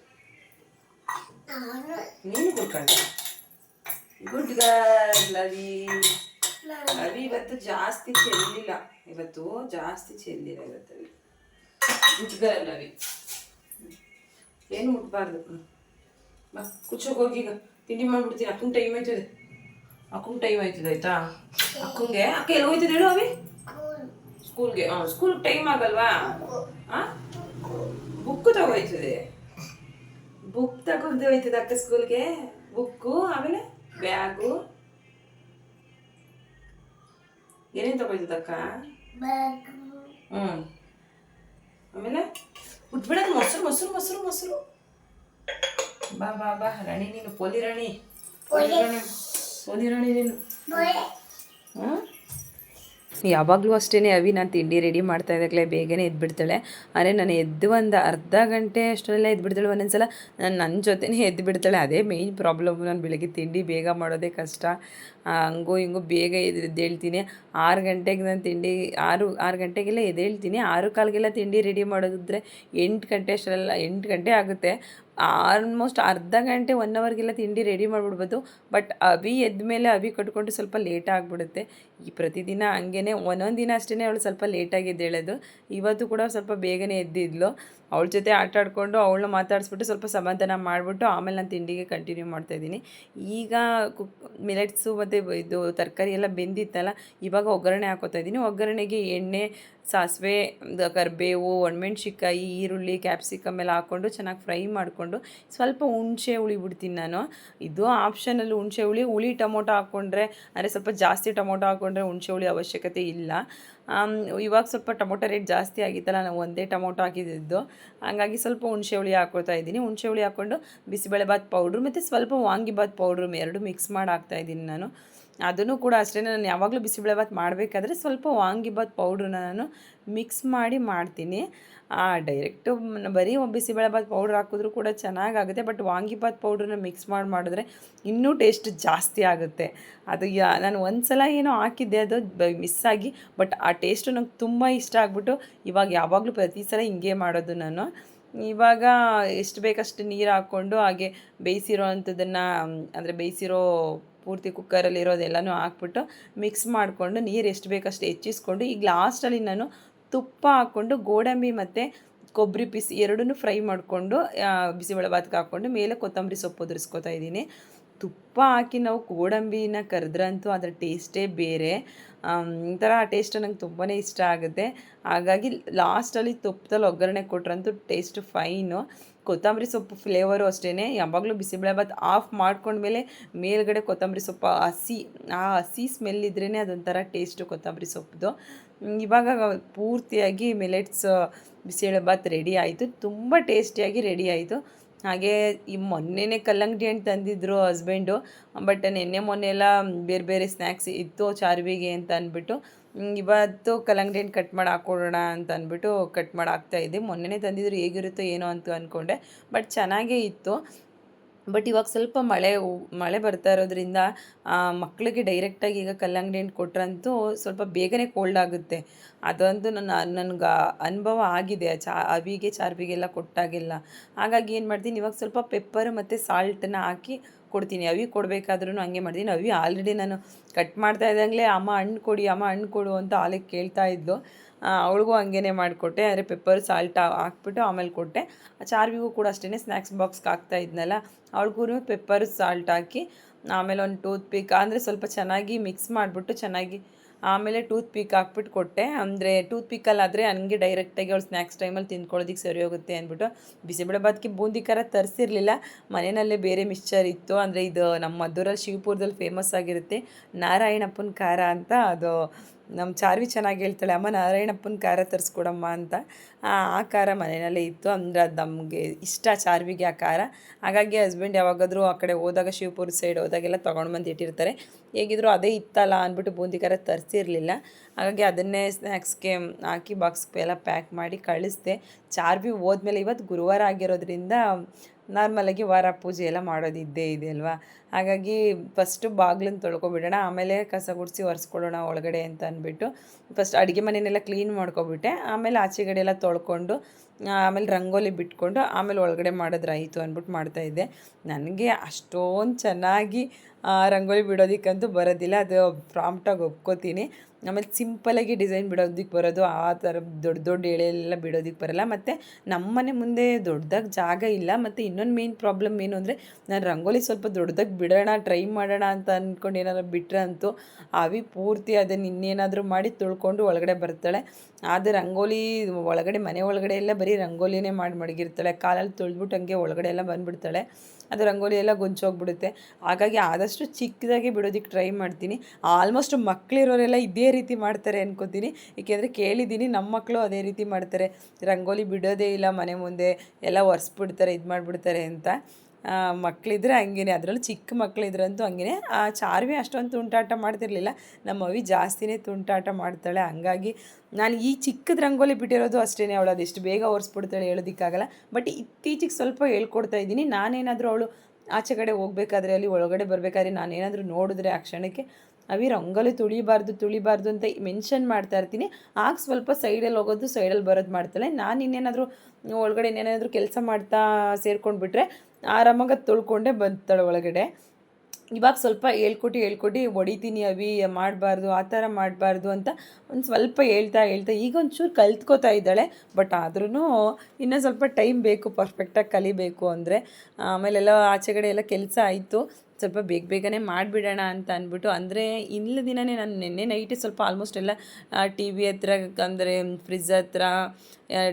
ನೀನು ಕುಡ್ಕೊಂಡ ಗುಡ್ ಗರ್ಲ್ ಲವಿ ಲವಿ ಇವತ್ತು ಜಾಸ್ತಿ ಚೆಲ್ಲಿಲ್ಲ ಇವತ್ತು ಜಾಸ್ತಿ ಚೆಲ್ಲಿಲ್ಲ ಇವತ್ತು ಲವಿ ಗುಡ್ ಗರ್ಲ್ ಲವಿ ಏನು ಮುಟ್ಬಾರ್ದು ಹ್ಮ್. ಬಾ ಕುಚ್ಚೋಗಿ ಹೋಗಿ ಈಗ. ತಿಂಡಿ ಮಾಡ್ಬಿಡ್ತೀನಿ. ಅಕ್ಕನ ಟೈಮ್ ಆಯ್ತದೆ. ಅಕ್ಕಂಗೆ ಟೈಮ್ ಆಯ್ತದೆ ಆಯ್ತಾ? ಅಕ್ಕಂಗೆ? ಅಕ್ಕ ಎಲ್ಲಿ ಹೋಯ್ತದೆ ಹೇಳು ಅವಿ ಸ್ಕೂಲ್ಗೆ ಹಾಂ ಸ್ಕೂಲ್ ಟೈಮ್ ಆಗಲ್ವಾ? ಹಾಂ? ಬುಕ್ ತಗೋಯ್ತದೆ ಬುಕ್ ತಗೊಂಡು ಹೋಯ್ತದೆ ಅಕ್ಕ ಸ್ಕೂಲ್ಗೆ ಬುಕ್ಕು ಆಮೇಲೆ ಬ್ಯಾಗು ಏನೇನು ತಗೋಯ್ತದ ಅಕ್ಕ? ಹ್ಞೂ ಆಮೇಲೆ ಉಟ್ಬಿಡೋದು ಮೊಸರು ಮೊಸರು ಮೊಸರು ಮೊಸರು. ಬಾ ಬಾ ಬಾ. ರಾಣಿ ನೀನು ಪೋಲಿ ರಾಣಿ. ಪೋಲಿ. ರಾಣಿ ಪೋಲಿ ರಾಣಿ ನೀನು. ಹಾಂ ಯಾವಾಗಲೂ ಅಷ್ಟೇ ಅವಿ ನಾನು ತಿಂಡಿ ರೆಡಿ ಮಾಡ್ತಾ ಇದ್ದಾಗಲೇ ಬೇಗನೆ ಎದ್ಬಿಡ್ತಾಳೆ. ಆದರೆ ನಾನು ಎದ್ದು ಒಂದು ಅರ್ಧ ಗಂಟೆ ಅಷ್ಟರಲ್ಲೇ ಎದ್ಬಿಡ್ತಾಳೆ. ಒಂದೊಂದ್ಸಲ ನಾನು ನನ್ನ ಜೊತೆನೇ ಎದ್ದು ಬಿಡ್ತಾಳೆ ಅದೇ ಮೇಯ್ನ್ ಪ್ರಾಬ್ಲಮ್ ನಾನು ಬೆಳಗ್ಗೆ ತಿಂಡಿ ಬೇಗ ಮಾಡೋದೇ ಕಷ್ಟ. ಹಂಗೋ ಹಿಂಗೋ ಬೇಗ ಎದ್ದು ಎದ್ದೇಳ್ತೀನಿ. ಆರು ಗಂಟೆಗೆ ನಾನು ತಿಂಡಿ, ಆರು ಆರು ಗಂಟೆಗೆಲ್ಲ ಎದ್ದೇಳ್ತೀನಿ. ಆರು ಕಾಲಿಗೆಲ್ಲ ತಿಂಡಿ ರೆಡಿ ಮಾಡೋದಿದ್ರೆ ಎಂಟು ಗಂಟೆ ಅಷ್ಟರಲ್ಲ, ಎಂಟು ಗಂಟೆ ಆಗುತ್ತೆ. ಆಲ್ಮೋಸ್ಟ್ ಅರ್ಧ ಗಂಟೆ ಒನ್ ಅವರ್ಗೆಲ್ಲ ತಿಂಡಿ ರೆಡಿ ಮಾಡಿಬಿಡ್ಬೋದು. ಬಟ್ ಅವಿ ಎದ್ದ ಮೇಲೆ ಅವಿ ಕಟ್ಕೊಂಡು ಸ್ವಲ್ಪ ಲೇಟ್ ಆಗಿಬಿಡುತ್ತೆ. ಈ ಪ್ರತಿದಿನ ಹಂಗೇ ಒಂದೊಂದು ದಿನ ಅಷ್ಟೇ ಅವಳು ಸ್ವಲ್ಪ ಲೇಟಾಗಿ ಎದ್ದೇಳೋದು. ಇವತ್ತು ಕೂಡ ಸ್ವಲ್ಪ ಬೇಗನೆ ಎದ್ದಿದ್ಲು. ಅವಳ ಜೊತೆ ಆಟ ಆಡಿಕೊಂಡು ಅವಳನ್ನ ಮಾತಾಡಿಸ್ಬಿಟ್ಟು ಸ್ವಲ್ಪ ಸಮಾಧಾನ ಮಾಡಿಬಿಟ್ಟು ಆಮೇಲೆ ನಾನು ತಿಂಡಿಗೆ ಕಂಟಿನ್ಯೂ ಮಾಡ್ತಾಯಿದ್ದೀನಿ ಈಗ ಕುಕ್ ಮಿಲೆಟ್ಸು ಮತ್ತು ಇದು ತರಕಾರಿ ಎಲ್ಲ ಬೆಂದಿತ್ತಲ್ಲ, ಇವಾಗ ಒಗ್ಗರಣೆ ಹಾಕೋತಾ ಇದ್ದೀನಿ. ಒಗ್ಗರಣೆಗೆ ಎಣ್ಣೆ, ಸಾಸಿವೆ ಕರಿಬೇವು ಒಣಮೆಣ್ಸಿಕಾಯಿ ಈರುಳ್ಳಿ ಕ್ಯಾಪ್ಸಿಕಮ್ ಎಲ್ಲ ಹಾಕ್ಕೊಂಡು ಚೆನ್ನಾಗಿ ಫ್ರೈ ಮಾಡಿಕೊಂಡು ಸ್ವಲ್ಪ ಹುಣಸೆ ಹುಳಿ ಬಿಡ್ತೀನಿ ನಾನು. ಇದು ಆಪ್ಷನಲ್ಲಿ ಹುಣಸೆ ಹುಳಿ ಹುಳಿ ಟೊಮೊಟೊ ಹಾಕ್ಕೊಂಡ್ರೆ ಅಂದರೆ ಸ್ವಲ್ಪ ಜಾಸ್ತಿ ಟೊಮೊಟೊ ಹಾಕ್ಕೊಂಡ್ರೆ ಹುಣಸೆ ಹುಳಿ ಅವಶ್ಯಕತೆ ಇಲ್ಲ. ಇವಾಗ ಸ್ವಲ್ಪ ಟೊಮೊಟೊ ರೇಟ್ ಜಾಸ್ತಿ ಆಗಿತ್ತಲ್ಲ, ನಾವು ಒಂದೇ ಟೊಮೊಟೊ ಹಾಕಿದ್ದು. ಹಾಗಾಗಿ ಸ್ವಲ್ಪ ಹುಣಸೆ ಹುಳಿ ಹಾಕ್ಕೊಳ್ತಾ ಇದ್ದೀನಿ. ಹುಣಸೆ ಹುಳಿ ಹಾಕ್ಕೊಂಡು ಬಿಸಿಬೇಳೆಬಾತ್ ಪೌಡ್ರು ಮತ್ತು ಸ್ವಲ್ಪ ವಾಂಗಿಬಾತ್ ಪೌಡ್ರು ಎರಡು ಮಿಕ್ಸ್ ಮಾಡಿ ಹಾಕ್ತಾ ಇದ್ದೀನಿ ನಾನು. ಅದನ್ನು ಕೂಡ ಅಷ್ಟೇ, ನಾನು ಯಾವಾಗಲೂ ಬಿಸಿಬೇಳೆಬಾತ್ ಮಾಡಬೇಕಾದ್ರೆ ಸ್ವಲ್ಪ ವಾಂಗಿಬಾತ್ ಪೌಡ್ರನ್ನ ನಾನು ಮಿಕ್ಸ್ ಮಾಡಿ ಮಾಡ್ತೀನಿ. ಡೈರೆಕ್ಟು ಬರೀ ಬಿಸಿಬೇಳೆಬಾತ್ ಪೌಡ್ರ್ ಹಾಕಿದ್ರೂ ಕೂಡ ಚೆನ್ನಾಗಾಗುತ್ತೆ ಬಟ್ ವಾಂಗಿಬಾತ್ ಪೌಡ್ರನ್ನ ಮಿಕ್ಸ್ ಮಾಡಿ ಮಾಡಿದ್ರೆ ಇನ್ನೂ ಟೇಸ್ಟ್ ಜಾಸ್ತಿ ಆಗುತ್ತೆ. ಅದು ಯಾ, ನಾನು ಒಂದು ಸಲ ಏನೋ ಹಾಕಿದ್ದೆ, ಅದು ಮಿಸ್ ಆಗಿ ಬಟ್ ಆ ಟೇಸ್ಟು ನಂಗೆ ತುಂಬ ಇಷ್ಟ ಆಗಿಬಿಟ್ಟು ಇವಾಗ ಯಾವಾಗಲೂ ಪ್ರತಿ ಸಲ ಹಿಂಗೆ ಮಾಡೋದು ನಾನು. ಇವಾಗ ಎಷ್ಟು ಬೇಕಷ್ಟು ನೀರು ಹಾಕ್ಕೊಂಡು ಹಾಗೆ ಬೇಯಿಸಿರೋ ಅಂಥದ್ದನ್ನು, ಅಂದರೆ ಬೇಯಿಸಿರೋ ಪೂರ್ತಿ ಕುಕ್ಕರಲ್ಲಿರೋದೆಲ್ಲನೂ ಹಾಕ್ಬಿಟ್ಟು ಮಿಕ್ಸ್ ಮಾಡಿಕೊಂಡು ನೀರು ಎಷ್ಟು ಬೇಕಷ್ಟು ಹೆಚ್ಚಿಸ್ಕೊಂಡು, ಈಗ ಲಾಸ್ಟಲ್ಲಿ ನಾನು ತುಪ್ಪ ಹಾಕ್ಕೊಂಡು ಗೋಡಂಬಿ ಮತ್ತು ಕೊಬ್ಬರಿ ಪೀಸ್ ಎರಡನ್ನೂ ಫ್ರೈ ಮಾಡಿಕೊಂಡು ಬಿಸಿಬೇಳೆ ಭಾತ್ಗೆ ಹಾಕ್ಕೊಂಡು ಮೇಲೆ ಕೊತ್ತಂಬರಿ ಸೊಪ್ಪು ಉದುರಿಸ್ಕೊತಾ ಇದ್ದೀನಿ. ತುಪ್ಪ ಹಾಕಿ ನಾವು ಗೋಡಂಬಿನ ಕರೆದ್ರಂತೂ ಅದರ ಟೇಸ್ಟೇ ಬೇರೆ. ಒಂಥರ ಆ ಟೇಸ್ಟ್ ನಂಗೆ ತುಂಬಾ ಇಷ್ಟ ಆಗುತ್ತೆ. ಹಾಗಾಗಿ ಲಾಸ್ಟಲ್ಲಿ ತುಪ್ಪದಲ್ಲಿ ಒಗ್ಗರಣೆ ಕೊಟ್ರಂತೂ ಟೇಸ್ಟ್ ಫೈನು. ಕೊತ್ತಂಬರಿ ಸೊಪ್ಪು ಫ್ಲೇವರು ಅಷ್ಟೇ ಯಾವಾಗಲೂ ಬಿಸಿಬೇಳೆಬಾತ್ ಆಫ್ ಮಾಡ್ಕೊಂಡ್ಮೇಲೆ ಮೇಲ್ಗಡೆ ಕೊತ್ತಂಬರಿ ಸೊಪ್ಪು ಹಸಿ, ಆ ಹಸಿ ಸ್ಮೆಲ್ ಇದ್ರೇ ಅದೊಂಥರ ಟೇಸ್ಟು ಕೊತ್ತಂಬರಿ ಸೊಪ್ಪದು. ಇವಾಗ ಪೂರ್ತಿಯಾಗಿ ಮಿಲೆಟ್ಸ್ ಬಿಸಿಬೇಳೆಬಾತ್ ರೆಡಿ ಆಯಿತು. ತುಂಬ ಟೇಸ್ಟಿಯಾಗಿ ರೆಡಿ ಆಯಿತು. ಹಾಗೆ ಈ ಮೊನ್ನೆನೇ ಕಲ್ಲಂಗಡಿ ಹಣ್ಣು ತಂದಿದ್ದರು ಹಸ್ಬೆಂಡು ಬಟ್ ನಿನ್ನೆ ಮೊನ್ನೆ ಎಲ್ಲ ಬೇರೆ ಬೇರೆ ಸ್ನ್ಯಾಕ್ಸ್ ಇತ್ತು ಚಾರ್ವಿಗೆ ಅಂತ ಅಂದ್ಬಿಟ್ಟು. ಇವತ್ತು ಕಲ್ಲಂಗಡಿ ಹಣ್ಣು ಕಟ್ ಮಾಡಿ ಹಾಕ್ಕೊಡೋಣ ಅಂತ ಅಂದ್ಬಿಟ್ಟು ಕಟ್ ಮಾಡಿ ಹಾಕ್ತಾ ಇದ್ದೆ. ಮೊನ್ನೆನೇ ತಂದಿದ್ರು ಹೇಗಿರುತ್ತೋ ಏನೋ ಅಂತ ಅಂದ್ಕೊಂಡೆ ಬಟ್ ಚೆನ್ನಾಗೇ ಇತ್ತು. ಬಟ್ ಇವಾಗ ಸ್ವಲ್ಪ ಮಳೆ ಮಳೆ ಬರ್ತಾ ಇರೋದ್ರಿಂದ ಮಕ್ಕಳಿಗೆ ಡೈರೆಕ್ಟಾಗಿ ಈಗ ಕಲ್ಲಂಗಡಿ ಹಣ್ಣು ಕೊಟ್ರಂತೂ ಸ್ವಲ್ಪ ಬೇಗನೆ ಕೋಲ್ಡ್ ಆಗುತ್ತೆ. ಅದಂತೂ ನನ್ನ, ನನಗೆ ಅನುಭವ ಆಗಿದೆ. ಚಾ, ಅವಿಗೆ ಚಾರ್ಬಿಗೆಲ್ಲ ಕೊಟ್ಟಾಗೆಲ್ಲ. ಹಾಗಾಗಿ ಏನು ಮಾಡ್ತೀನಿ, ಇವಾಗ ಸ್ವಲ್ಪ ಪೆಪ್ಪರ್ ಮತ್ತು ಸಾಲ್ಟನ್ನ ಹಾಕಿ ಕೊಡ್ತೀನಿ. ಅವಿ ಕೊಡಬೇಕಾದ್ರೂ ಹಂಗೆ ಮಾಡ್ತೀನಿ. ಅವಿ ಆಲ್ರೆಡಿ ನಾನು ಕಟ್ ಮಾಡ್ತಾ ಇದ್ದಂಗೆ ಅಮ್ಮ ಹಣ್ಣು ಕೊಡಿ, ಅಮ್ಮ ಹಣ್ಣು ಕೊಡು ಅಂತ ಆಲೆಗೆ ಕೇಳ್ತಾ ಇದ್ಲು. ಅವಳಿಗೂ ಹಂಗೇ ಮಾಡಿಕೊಟ್ಟೆ. ಅಂದರೆ ಪೆಪ್ಪರ್ ಸಾಲ್ಟ್ ಹಾಕ್ಬಿಟ್ಟು ಆಮೇಲೆ ಕೊಟ್ಟೆ. ಚಾರ್ವಿಗೂ ಕೂಡ ಅಷ್ಟೇ ಸ್ನ್ಯಾಕ್ಸ್ ಬಾಕ್ಸ್ಗೆ ಹಾಕ್ತಾ ಇದ್ನಲ್ಲ ಅವಳಿಗೂ ಪೆಪ್ಪರ್ ಸಾಲ್ಟ್ ಹಾಕಿ ಆಮೇಲೆ ಒಂದು ಟೂತ್ ಪಿಕ್ ಅಂದರೆ ಸ್ವಲ್ಪ ಚೆನ್ನಾಗಿ ಮಿಕ್ಸ್ ಮಾಡಿಬಿಟ್ಟು ಚೆನ್ನಾಗಿ ಆಮೇಲೆ ಟೂತ್ ಪಿಕ್ ಹಾಕ್ಬಿಟ್ಟು ಕೊಟ್ಟೆ. ಅಂದರೆ ಟೂತ್ ಪಿಕ್ಕಲ್ಲಾದರೆ ಹಂಗೆ ಡೈರೆಕ್ಟಾಗಿ ಅವಳು ಸ್ನ್ಯಾಕ್ಸ್ ಟೈಮಲ್ಲಿ ತಿಂದ್ಕೊಳ್ಳೋದಕ್ಕೆ ಸರಿ ಹೋಗುತ್ತೆ ಅಂದ್ಬಿಟ್ಟು ಬಿಸಿಬೇಳೆಬಾತ್ಗೆ ಬೂಂದಿ ಖಾರ ತರಿಸಿರಲಿಲ್ಲ. ಮನೆಯಲ್ಲೇ ಬೇರೆ ಮಿಕ್ಸ್ಚರ್ ಇತ್ತು. ಅಂದರೆ ಇದು ನಮ್ಮ ಮದ್ದೂರಲ್ಲಿ ಶಿವಪುರದಲ್ಲಿ ಫೇಮಸ್ ಆಗಿರುತ್ತೆ. ನಾರಾಯಣಪ್ಪನ ಖಾರ ಅಂತ ಅದು ನಮ್ಮ ಚಾರ್ವಿ ಚೆನ್ನಾಗಿ ಹೇಳ್ತಾಳೆ, ಅಮ್ಮ ನಾರಾಯಣಪ್ಪನ ಖಾರ ತರಿಸ್ಕೊಡಮ್ಮ ಅಂತ. ಆ ಖಾರ ಮನೆಯಲ್ಲೇ ಇತ್ತು. ಅಂದರೆ ಅದು ನಮಗೆ ಇಷ್ಟ ಚಾರ್ವಿಗೆ ಆ ಖಾರ. ಹಾಗಾಗಿ ಹಸ್ಬೆಂಡ್ ಯಾವಾಗಾದರೂ ಆ ಕಡೆ ಹೋದಾಗ ಶಿವಪುರ ಸೈಡ್ ಹೋದಾಗೆಲ್ಲ ತೊಗೊಂಡು ಬಂದು ಇಟ್ಟಿರ್ತಾರೆ. ಹೇಗಿದ್ರು ಅದೇ ಇತ್ತಲ್ಲ ಅಂದ್ಬಿಟ್ಟು ಬೂಂದಿ ಖಾರ ತರಿಸಿರಲಿಲ್ಲ. ಹಾಗಾಗಿ ಅದನ್ನೇ ಸ್ನ್ಯಾಕ್ಸ್ಗೆ ಹಾಕಿ ಬಾಕ್ಸ್ಗೆ ಎಲ್ಲ ಪ್ಯಾಕ್ ಮಾಡಿ ಕಳಿಸ್ದೆ. ಚಾರ್ವಿ ಹೋದ್ಮೇಲೆ ಇವತ್ತು ಗುರುವಾರ ಆಗಿರೋದ್ರಿಂದ ನಾರ್ಮಲಾಗಿ ವಾರ ಪೂಜೆ ಎಲ್ಲ ಮಾಡೋದು ಇದ್ದೇ ಇದೆ ಅಲ್ವಾ? ಹಾಗಾಗಿ ಫಸ್ಟು ಬಾಗ್ಲನ್ನ ತೊಳ್ಕೊಬಿಡೋಣ, ಆಮೇಲೆ ಕಸ ಗುಡಿಸಿ ಒರೆಸ್ಕೊಳ್ಳೋಣ ಒಳಗಡೆ ಅಂತ ಅಂದ್ಬಿಟ್ಟು ಫಸ್ಟ್ ಅಡುಗೆ ಮನೆಯನ್ನೆಲ್ಲ ಕ್ಲೀನ್ ಮಾಡ್ಕೊಬಿಟ್ಟೆ. ಆಮೇಲೆ ಆಚೆಗಡೆ ಎಲ್ಲ ತೊಳ್ಕೊಂಡು, ಆಮೇಲೆ ರಂಗೋಲಿ ಬಿಟ್ಕೊಂಡು, ಆಮೇಲೆ ಒಳಗಡೆ ಮಾಡಿದ್ರಾಯಿತು ಅಂದ್ಬಿಟ್ಟು ಮಾಡ್ತಾಯಿದ್ದೆ ನನಗೆ ಅಷ್ಟೊಂದು ಚೆನ್ನಾಗಿ ರಂಗೋಲಿ ಬಿಡೋದಕ್ಕಂತೂ ಬರೋದಿಲ್ಲ. ಅದು ಪ್ರಾಂಪ್ಟಾಗಿ ಒಪ್ಕೋತೀನಿ. ಆಮೇಲೆ ಸಿಂಪಲಾಗಿ ಡಿಸೈನ್ ಬಿಡೋದಕ್ಕೆ ಬರೋದು, ಆ ಥರ ದೊಡ್ಡ ದೊಡ್ಡ ಎಳೆಯೆಲ್ಲ ಬಿಡೋದಕ್ಕೆ ಬರಲ್ಲ. ಮತ್ತು ನಮ್ಮನೆ ಮುಂದೆ ದೊಡ್ಡದಾಗಿ ಜಾಗ ಇಲ್ಲ. ಮತ್ತು ಇನ್ನೊಂದು ಮೇನ್ ಪ್ರಾಬ್ಲಮ್ ಏನು ಅಂದರೆ, ನಾನು ರಂಗೋಲಿ ಸ್ವಲ್ಪ ದೊಡ್ಡದಾಗಿ ಬಿಡೋಣ ಟ್ರೈ ಮಾಡೋಣ ಅಂತ ಅಂದ್ಕೊಂಡು ಏನಾದ್ರು ಬಿಟ್ಟರೆ ಅಂತೂ ಅವಿ ಪೂರ್ತಿ ಅದನ್ನು ಇನ್ನೇನಾದರೂ ಮಾಡಿ ತುಳ್ಕೊಂಡು ಒಳಗಡೆ ಬರ್ತಾಳೆ. ಆದರೆ ರಂಗೋಲಿ ಒಳಗಡೆ, ಮನೆ ಒಳಗಡೆ ಎಲ್ಲ ಬರೀ ರಂಗೋಲಿನೇ ಮಾಡಿ ಮಡಗಿರ್ತಾಳೆ. ಕಾಲಲ್ಲಿ ತುಳಿದ್ಬಿಟ್ಟು ಹಂಗೆ ಒಳಗಡೆ ಎಲ್ಲ ಬಂದುಬಿಡ್ತಾಳೆ. ಅದು ರಂಗೋಲಿ ಎಲ್ಲ ಗೊಂಚೋಗ್ಬಿಡುತ್ತೆ. ಹಾಗಾಗಿ ಆದಷ್ಟು ಚಿಕ್ಕದಾಗಿ ಬಿಡೋದಕ್ಕೆ ಟ್ರೈ ಮಾಡ್ತೀನಿ. ಆಲ್ಮೋಸ್ಟ್ ಮಕ್ಕಳಿರೋರೆಲ್ಲ ಇದೇ ರೀತಿ ಮಾಡ್ತಾರೆ ಅನ್ಕೋತೀನಿ. ಏಕೆಂದರೆ ಕೇಳಿದ್ದೀನಿ ನಮ್ಮ ಮಕ್ಕಳು ಅದೇ ರೀತಿ ಮಾಡ್ತಾರೆ. ರಂಗೋಲಿ ಬಿಡೋದೇ ಇಲ್ಲ, ಮನೆ ಮುಂದೆ ಎಲ್ಲ ಒರೆಸ್ಬಿಡ್ತಾರೆ ಇದು ಮಾಡಿಬಿಡ್ತಾರೆ ಅಂತ. ಮಕ್ಕಳಿದ್ರೆ ಹಂಗೇನೆ, ಅದರಲ್ಲೂ ಚಿಕ್ಕ ಮಕ್ಕಳಿದ್ರಂತೂ ಹಂಗೇ ಆ, ಚಾರ್ವಿ ಅಷ್ಟೊಂದು ತುಂಟಾಟ ಮಾಡ್ತಿರ್ಲಿಲ್ಲ. ನಮ್ಮ ಅವಿ ಜಾಸ್ತಿನೇ ತುಂಟಾಟ ಮಾಡ್ತಾಳೆ. ಹಂಗಾಗಿ ನಾನು ಈ ಚಿಕ್ಕದ ರಂಗೋಲಿ ಬಿಟ್ಟಿರೋದು ಅಷ್ಟೇ ಅವಳು. ಅದೆಷ್ಟು ಬೇಗ ಒರೆಸ್ಬಿಡ್ತಾಳೆ ಹೇಳೋದಕ್ಕಾಗಲ್ಲ. ಬಟ್ ಇತ್ತೀಚೆಗೆ ಸ್ವಲ್ಪ ಹೇಳ್ಕೊಡ್ತಾ ಇದ್ದೀನಿ. ನಾನೇನಾದರೂ ಅವಳು ಆಚೆ ಕಡೆ ಹೋಗ್ಬೇಕಾದ್ರೆ ಅಲ್ಲಿ ಒಳಗಡೆ ಬರಬೇಕಾದ್ರೆ ನಾನೇನಾದರೂ ನೋಡಿದ್ರೆ ಆ ಕ್ಷಣಕ್ಕೆ ಅವಿ ರಂಗೋಲಿ ತುಳಿಬಾರ್ದು ತುಳಿಬಾರ್ದು ಅಂತ ಮೆನ್ಷನ್ ಮಾಡ್ತಾ ಇರ್ತೀನಿ. ಆಗ ಸ್ವಲ್ಪ ಸೈಡಲ್ಲಿ ಹೋಗೋದು, ಸೈಡಲ್ಲಿ ಬರೋದು ಮಾಡ್ತಾಳೆ. ನಾನು ಇನ್ನೇನಾದರೂ ಒಳಗಡೆ ಇನ್ನೇನಾದರೂ ಕೆಲಸ ಮಾಡ್ತಾ ಸೇರ್ಕೊಂಡ್ಬಿಟ್ರೆ ಆರಾಮಾಗಿ ತೊಳ್ಕೊಂಡೆ ಬಂತಾಳೆ ಒಳಗಡೆ. ಇವಾಗ ಸ್ವಲ್ಪ ಹೇಳ್ಕೊಟ್ಟು ಹೇಳ್ಕೊಟ್ಟು ಹೊಡಿತೀನಿ ಅವಿ ಮಾಡಬಾರ್ದು, ಆ ಥರ ಮಾಡಬಾರ್ದು ಅಂತ ಒಂದು ಸ್ವಲ್ಪ ಹೇಳ್ತಾ ಹೇಳ್ತಾ ಈಗ ಒಂಚೂರು ಕಲ್ತ್ಕೋತಾ ಇದ್ದಾಳೆ. ಬಟ್ ಆದ್ರೂ ಇನ್ನೂ ಸ್ವಲ್ಪ ಟೈಮ್ ಬೇಕು, ಪರ್ಫೆಕ್ಟಾಗಿ ಕಲಿಬೇಕು ಅಂದರೆ, ಆಮೇಲೆಲ್ಲ ಆಚೆಗಡೆ ಎಲ್ಲ ಕೆಲಸ ಆಯಿತು. ಸ್ವಲ್ಪ ಬೇಗ ಬೇಗನೆ ಮಾಡಿಬಿಡೋಣ ಅಂತ ಅಂದ್ಬಿಟ್ಟು, ಅಂದರೆ ಇಲ್ಲ ದಿನವೇ ನಾನು ನಿನ್ನೆ ನೈಟೇ ಸ್ವಲ್ಪ ಆಲ್ಮೋಸ್ಟ್ ಎಲ್ಲ ಟಿ ವಿ ಹತ್ರ ಅಂದರೆ ಫ್ರಿಜ್ ಹತ್ರ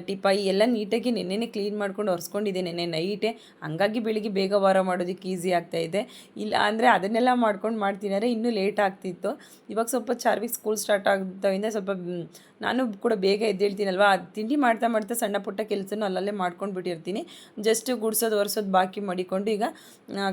ಟಿಪಾಯಿ ಎಲ್ಲ ನೀಟಾಗಿ ನೆನ್ನೆನೇ ಕ್ಲೀನ್ ಮಾಡ್ಕೊಂಡು ಒರೆಸ್ಕೊಂಡಿದ್ದೆ ನೆನ್ನೆ ನೈಟೇ ಹಂಗಾಗಿ ಬೆಳಿಗ್ಗೆ ಬೇಗ ವಾರ ಮಾಡೋದಕ್ಕೆ ಈಸಿ ಆಗ್ತಾಯಿದೆ ಇಲ್ಲ ಅಂದರೆ ಅದನ್ನೆಲ್ಲ ಮಾಡ್ಕೊಂಡು ಮಾಡ್ತೀನಾರೆ ಇನ್ನೂ ಲೇಟ್ ಆಗ್ತಿತ್ತು. ಇವಾಗ ಸ್ವಲ್ಪ ಚಾರ್ವಿಕ್ ಸ್ಕೂಲ್ ಸ್ಟಾರ್ಟ್ ಆಗ್ತಾವಿಂದ ಸ್ವಲ್ಪ ನಾನು ಕೂಡ ಬೇಗ ಎದ್ದೇಳ್ತೀನಲ್ವ? ಅದು ತಿಂಡಿ ಮಾಡ್ತಾ ಮಾಡ್ತಾ ಸಣ್ಣ ಪುಟ್ಟ ಕೆಲಸನೂ ಅಲ್ಲಲ್ಲೇ ಮಾಡ್ಕೊಂಡು ಬಿಟ್ಟಿರ್ತೀನಿ. ಜಸ್ಟ್ ಗುಡ್ಸೋದು ಒರೆಸೋದು ಬಾಕಿ ಮಡಿಕೊಂಡು ಈಗ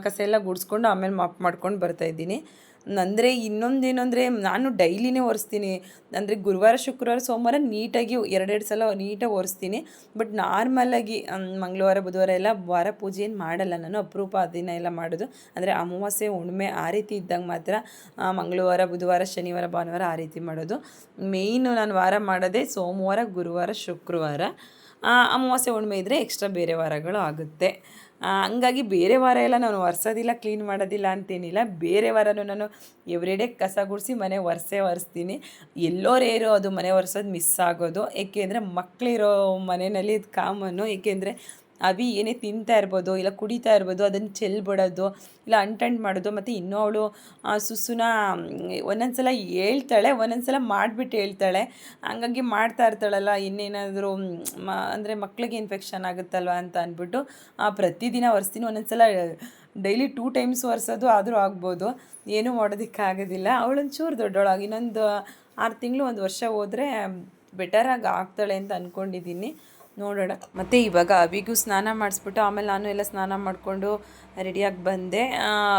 ಕಸ ಎಲ್ಲ ಗುಡಿಸ್ಕೊಂಡು ಆಮೇಲೆ ಮಾಪ್ ಮಾಡ್ಕೊಂಡು ಬರ್ತಾಯಿದ್ದೀನಿ ಅಂದರೆ ಇನ್ನೊಂದೇನು ಅಂದರೆ ನಾನು ಡೈಲಿನೇ ಒರೆಸ್ತೀನಿ ಅಂದರೆ ಗುರುವಾರ, ಶುಕ್ರವಾರ, ಸೋಮವಾರ ನೀಟಾಗಿ ಎರಡೆರಡು ಸಲ ನೀಟಾಗಿ ಒರೆಸ್ತೀನಿ ಬಟ್ ನಾರ್ಮಲಾಗಿ ಮಂಗಳವಾರ, ಬುಧವಾರ ಎಲ್ಲ ವಾರ ಪೂಜೆ ಏನು ಮಾಡಲ್ಲ. ನಾನು ಅಪರೂಪ ದಿನ ಎಲ್ಲ ಮಾಡೋದು. ಅಂದರೆ ಅಮಾವಾಸ್ಯೆ, ಹುಣ್ಣಿಮೆ ಆ ರೀತಿ ಇದ್ದಾಗ ಮಾತ್ರ ಮಂಗಳವಾರ, ಬುಧವಾರ, ಶನಿವಾರ, ಭಾನುವಾರ ಆ ರೀತಿ ಮಾಡೋದು. ಮೇಯ್ನು ನಾನು ವಾರ ಮಾಡೋದೇ ಸೋಮವಾರ, ಗುರುವಾರ, ಶುಕ್ರವಾರ. ಅಮಾವಾಸ್ಯೆ, ಹುಣ್ಣಿಮೆ ಇದ್ದರೆ ಎಕ್ಸ್ಟ್ರಾ ಬೇರೆ ವಾರಗಳು ಆಗುತ್ತೆ. ಹಂಗಾಗಿ ಬೇರೆ ವಾರ ಎಲ್ಲ ನಾನು ಒರೆಸೋದಿಲ್ಲ ಕ್ಲೀನ್ ಮಾಡೋದಿಲ್ಲ ಅಂತೇನಿಲ್ಲ. ಬೇರೆ ವಾರನೂ ನಾನು ಎವ್ರಿಡೇ ಕಸ ಗುಡಿಸಿ ಮನೆ ಒರೆಸೇ ಒರೆಸ್ತೀನಿ. ಎಲ್ಲೋ ರೇರು ಅದು ಮನೆ ಒರೆಸೋದು ಮಿಸ್ ಆಗೋದು. ಏಕೆಂದರೆ ಮಕ್ಕಳಿರೋ ಮನೆಯಲ್ಲಿ ಇದು ಕಾಮನ್ನು ಏಕೆಂದರೆ ಅವಿ ಏನೇ ತಿಂತಾ ಇರ್ಬೋದು ಇಲ್ಲ ಕುಡಿತಾ ಇರ್ಬೋದು ಅದನ್ನು ಚೆಲ್ಬಿಡೋದು ಇಲ್ಲ ಅಂಟಂಟ್ ಮಾಡೋದು ಮತ್ತು ಇನ್ನೂ ಅವಳು ಸುಸುನ ಒಂದೊಂದು ಸಲ ಹೇಳ್ತಾಳೆ ಒಂದೊಂದು ಸಲ ಮಾಡಿಬಿಟ್ಟು ಹೇಳ್ತಾಳೆ. ಹಂಗಾಗಿ ಮಾಡ್ತಾ ಇರ್ತಾಳಲ್ಲ ಇನ್ನೇನಾದರೂ ಮ ಅಂದರೆ ಮಕ್ಕಳಿಗೆ ಇನ್ಫೆಕ್ಷನ್ ಆಗುತ್ತಲ್ವ ಅಂತ ಅಂದ್ಬಿಟ್ಟು ಆ, ಪ್ರತಿದಿನ ಒರೆಸ್ತೀನಿ. ಒಂದೊಂದು ಸಲ ಡೈಲಿ ಟೂ ಟೈಮ್ಸ್ ಒರೆಸೋದು ಆದರೂ ಆಗ್ಬೋದು. ಏನೂ ಮಾಡೋದಕ್ಕಾಗೋದಿಲ್ಲ. ಅವಳೊಂಚೂರು ದೊಡ್ಡವಳಾಗಿ ಇನ್ನೊಂದು ಆರು ತಿಂಗಳು ಒಂದು ವರ್ಷ ಹೋದರೆ ಬೆಟರಾಗಿ ಆಗ್ತಾಳೆ ಅಂತ ಅಂದ್ಕೊಂಡಿದ್ದೀನಿ ನೋಡೋಣ. ಮತ್ತು ಇವಾಗ ಅವಿಗೂ ಸ್ನಾನ ಮಾಡಿಸ್ಬಿಟ್ಟು ಆಮೇಲೆ ನಾನು ಎಲ್ಲ ಸ್ನಾನ ಮಾಡಿಕೊಂಡು ರೆಡಿಯಾಗಿ ಬಂದೆ.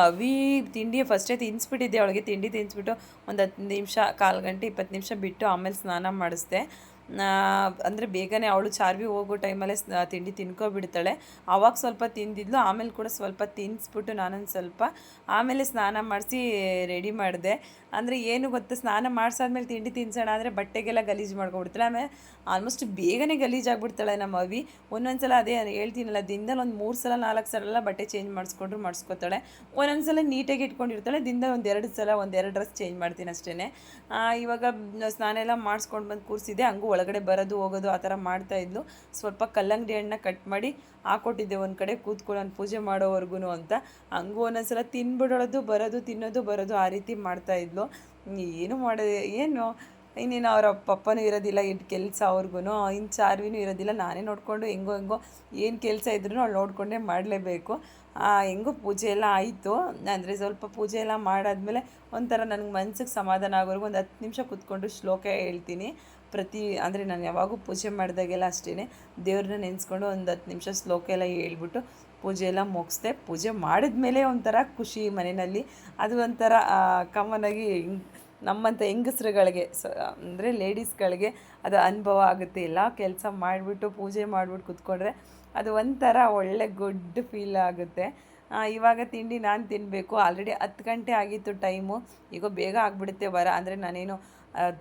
ಅವಿ ತಿಂಡಿ ಫಸ್ಟೇ ತಿನ್ನಿಸ್ಬಿಟ್ಟಿದ್ದೆ ಅವಳಿಗೆ ತಿಂಡಿ ತಿನ್ನಿಸ್ಬಿಟ್ಟು ಒಂದು ಹತ್ತು ನಿಮಿಷ, ಕಾಲು ಗಂಟೆ ಇಪ್ಪತ್ತು ನಿಮಿಷ ಬಿಟ್ಟು ಆಮೇಲೆ ಸ್ನಾನ ಮಾಡಿಸ್ದೆ. ಅಂದರೆ ಬೇಗನೆ ಅವಳು ಚಾರ್ವಿ ಹೋಗೋ ಟೈಮಲ್ಲೇ ತಿಂಡಿ ತಿನ್ಕೊಬಿಡ್ತಾಳೆ. ಆವಾಗ ಸ್ವಲ್ಪ ತಿಂದಿದ್ಲು, ಆಮೇಲೆ ಕೂಡ ಸ್ವಲ್ಪ ತಿನ್ನಿಸ್ಬಿಟ್ಟು ನಾನೊಂದು ಸ್ವಲ್ಪ ಆಮೇಲೆ ಸ್ನಾನ ಮಾಡಿಸಿ ರೆಡಿ ಮಾಡಿದೆ. ಅಂದರೆ ಏನು ಗೊತ್ತು, ಸ್ನಾನ ಮಾಡಿಸಾದ್ಮೇಲೆ ತಿಂಡಿ ತಿನ್ಸೋಣ ಅಂದರೆ ಬಟ್ಟೆಗೆಲ್ಲ ಗಲೀಜು ಮಾಡ್ಕೊಬಿಡ್ತಾಳೆ ಆಮೇಲೆ ಆಲ್ಮೋಸ್ಟ್ ಬೇಗನೆ ಗಲೀಜಾಗ್ಬಿಡ್ತಾಳೆ ನಮ್ಮ ಅವಿ. ಒಂದೊಂದು ಸಲ ಅದೇ ಹೇಳ್ತೀನಲ್ಲ, ದಿನದಲ್ಲಿ ಒಂದು ಮೂರು ಸಲ, ನಾಲ್ಕು ಸಲ ಎಲ್ಲ ಬಟ್ಟೆ ಚೇಂಜ್ ಮಾಡಿಸ್ಕೊಂಡ್ರು ಮಾಡಿಸ್ಕೊತಾಳೆ. ಒಂದೊಂದು ಸಲ ನೀಟಾಗಿ ಇಟ್ಕೊಂಡಿರ್ತಾಳೆ, ದಿನದಲ್ಲಿ ಎರಡು ಸಲ, ಒಂದು ಎರಡು ಡ್ರೆಸ್ ಚೇಂಜ್ ಮಾಡ್ತೀನಿ ಅಷ್ಟೇ ಇವಾಗ ಸ್ನಾನ ಎಲ್ಲ ಮಾಡಿಸ್ಕೊಂಡು ಬಂದು ಕೂರಿಸಿದೆ ಹಂಗೂ ಒಳಗಡೆ ಬರೋದು, ಹೋಗೋದು, ಆ ಥರ ಮಾಡ್ತಾ ಇದ್ಲು. ಸ್ವಲ್ಪ ಕಲ್ಲಂಗಡಿ ಹಣ್ಣನ್ನ ಕಟ್ ಮಾಡಿ ಹಾಕೊಟ್ಟಿದ್ದೆ ಒಂದು ಕಡೆ ಕೂತ್ಕೊಂಡು ನಾನು ಪೂಜೆ ಮಾಡೋವರೆಗೂ ಅಂತ. ಹಂಗೂ ಒಂದೊಂದ್ಸಲ ತಿನ್ಬಿಡೋದು ಬರೋದು, ತಿನ್ನೋದು, ಬರೋದು ಆ ರೀತಿ ಮಾಡ್ತಾ ಇದ್ಲು. ಏನು ಮಾಡೋದು, ಏನು? ಇನ್ನೇನು ಅವರ ಪಪ್ಪನೂ ಇರೋದಿಲ್ಲ ಇಟ್ಟು ಕೆಲಸ ಅವ್ರಿಗೂ ಇನ್ನು ಚಾರ್ವಿನೂ ಇರೋದಿಲ್ಲ, ನಾನೇ ನೋಡಿಕೊಂಡು ಹೆಂಗೋ ಹೆಂಗೋ ಏನು ಕೆಲಸ ಇದ್ರೂ ಅವ್ಳು ನೋಡಿಕೊಂಡೇ ಮಾಡಲೇಬೇಕು. ಹೆಂಗೋ ಪೂಜೆ ಎಲ್ಲ ಆಯಿತು. ಅಂದರೆ ಸ್ವಲ್ಪ ಪೂಜೆ ಎಲ್ಲ ಮಾಡಾದ್ಮೇಲೆ ಒಂಥರ ನನಗೆ ಮನ್ಸಿಗೆ ಸಮಾಧಾನ ಆಗೋರ್ಗು ಒಂದು ಹತ್ತು ನಿಮಿಷ ಕೂತ್ಕೊಂಡು ಶ್ಲೋಕ ಹೇಳ್ತೀನಿ. ಪ್ರತಿ, ಅಂದರೆ ನಾನು ಯಾವಾಗೂ ಪೂಜೆ ಮಾಡಿದಾಗೆಲ್ಲ ಅಷ್ಟೇ ದೇವ್ರನ್ನ ನೆನೆಸ್ಕೊಂಡು ಒಂದು ಹತ್ತು ನಿಮಿಷ ಶ್ಲೋಕ ಎಲ್ಲ ಹೇಳ್ಬಿಟ್ಟು ಪೂಜೆ ಎಲ್ಲ ಮುಗಿಸ್ದೆ. ಪೂಜೆ ಮಾಡಿದ್ಮೇಲೆ ಒಂಥರ ಖುಷಿ ಮನೆಯಲ್ಲಿ. ಅದು ಒಂಥರ ಕಾಮನಾಗಿ ನಮ್ಮಂಥ ಹೆಂಗಸ್ರುಗಳಿಗೆ, ಸ, ಅಂದರೆ ಲೇಡೀಸ್ಗಳಿಗೆ ಅದು ಅನುಭವ ಆಗುತ್ತೆ. ಎಲ್ಲ ಕೆಲಸ ಮಾಡಿಬಿಟ್ಟು ಪೂಜೆ ಮಾಡಿಬಿಟ್ಟು ಕೂತ್ಕೊಂಡ್ರೆ ಅದು ಒಂಥರ ಒಳ್ಳೆ ಗುಡ್ ಫೀಲ್ ಆಗುತ್ತೆ. ಇವಾಗ ತಿಂಡಿ ನಾನು ತಿನ್ನಬೇಕು ಆಲ್ರೆಡಿ ಹತ್ತು ಗಂಟೆ ಆಗಿತ್ತು ಟೈಮು. ಈಗ ಬೇಗ ಆಗಿಬಿಡುತ್ತೆ ವರ. ಅಂದರೆ ನಾನೇನು